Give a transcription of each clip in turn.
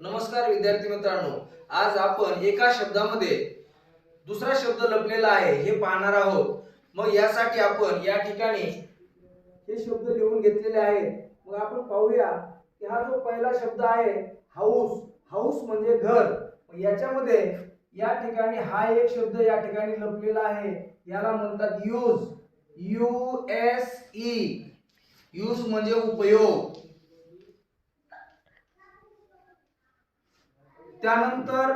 नमस्कार विद्यार्थी मित्रांनो. आज आपण एका शब्दामध्ये दुसरा शब्द लपलेला आहे हे पाहणार आहोत. मग यासाठी आपण या ठिकाणी हे शब्द लिहून घेतलेले आहेत. मग आपण पाहूया की हा जो पहिला शब्द आहे हाऊस हाऊस म्हणजे घर. मग याच्यामध्ये या ठिकाणी हा एक शब्द या ठिकाणी लपलेला आहे. याला म्हणतात use U S E use म्हणजे उपयोग. त्यानंतर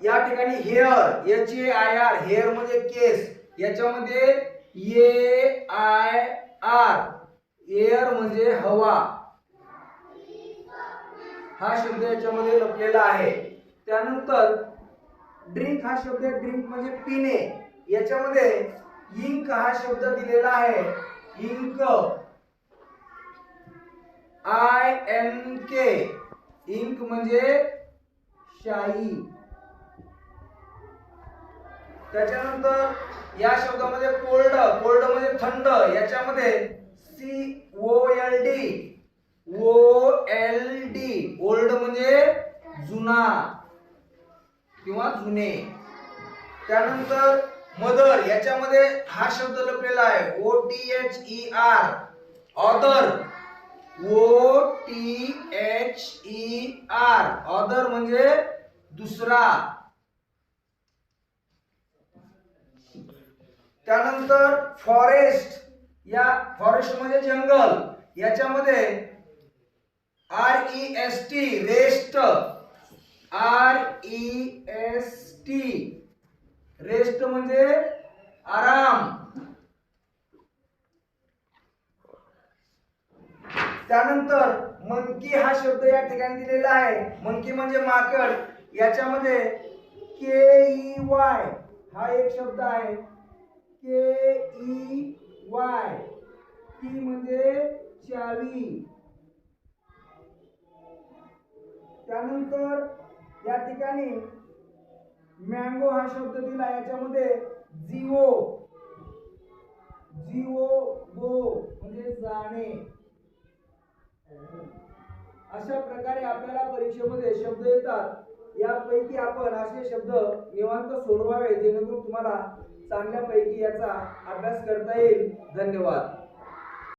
या ठिकाणी hair H A I R hair म्हणजे केस याच्यामध्ये ए आय आर एअर म्हणजे हवा. हा शब्द याच्यामध्ये लपलेला आहे. त्यानंतर ड्रिंक हा शब्द ड्रिंक म्हणजे पिणे. याच्यामध्ये इंक हा शब्द दिलेला आहे. Ink. I N K ink म्हणजे शाही. त्याच्यानंतर या शब्दामध्ये कोल्ड कोल्ड म्हणजे थंड याच्यामध्ये C O L D O L D old म्हणजे जुना किंवा जुने. त्यानंतर मदर याच्यामध्ये हा शब्द लपलेला आहे O T H E R other O T H E R other म्हणजे दुसरा. त्यानंतर फॉरेस्ट या फॉरेस्ट म्हणजे जंगल. याच्यामध्ये R E S T rest R E S T rest म्हणजे आराम. त्यानंतर मंकी हा शब्द या ठिकाणी दिलेला आहे. मंकी म्हणजे माकड. याच्यामध्ये के ई वाय हा एक शब्द आहे. K E Y. ती म्हणजे चावी. त्यानंतर या ठिकाणी मँगो हा शब्द दिला. याच्यामध्ये जिओ जिओ गो म्हणजे जाणे. अशा प्रकारे आपल्याला परीक्षेमध्ये शब्द येतात. यापैकी आपण असे शब्द निवांत सोडवावे जेणेकरून तुम्हाला चांगल्यापैकी याचा अभ्यास करता येईल. धन्यवाद.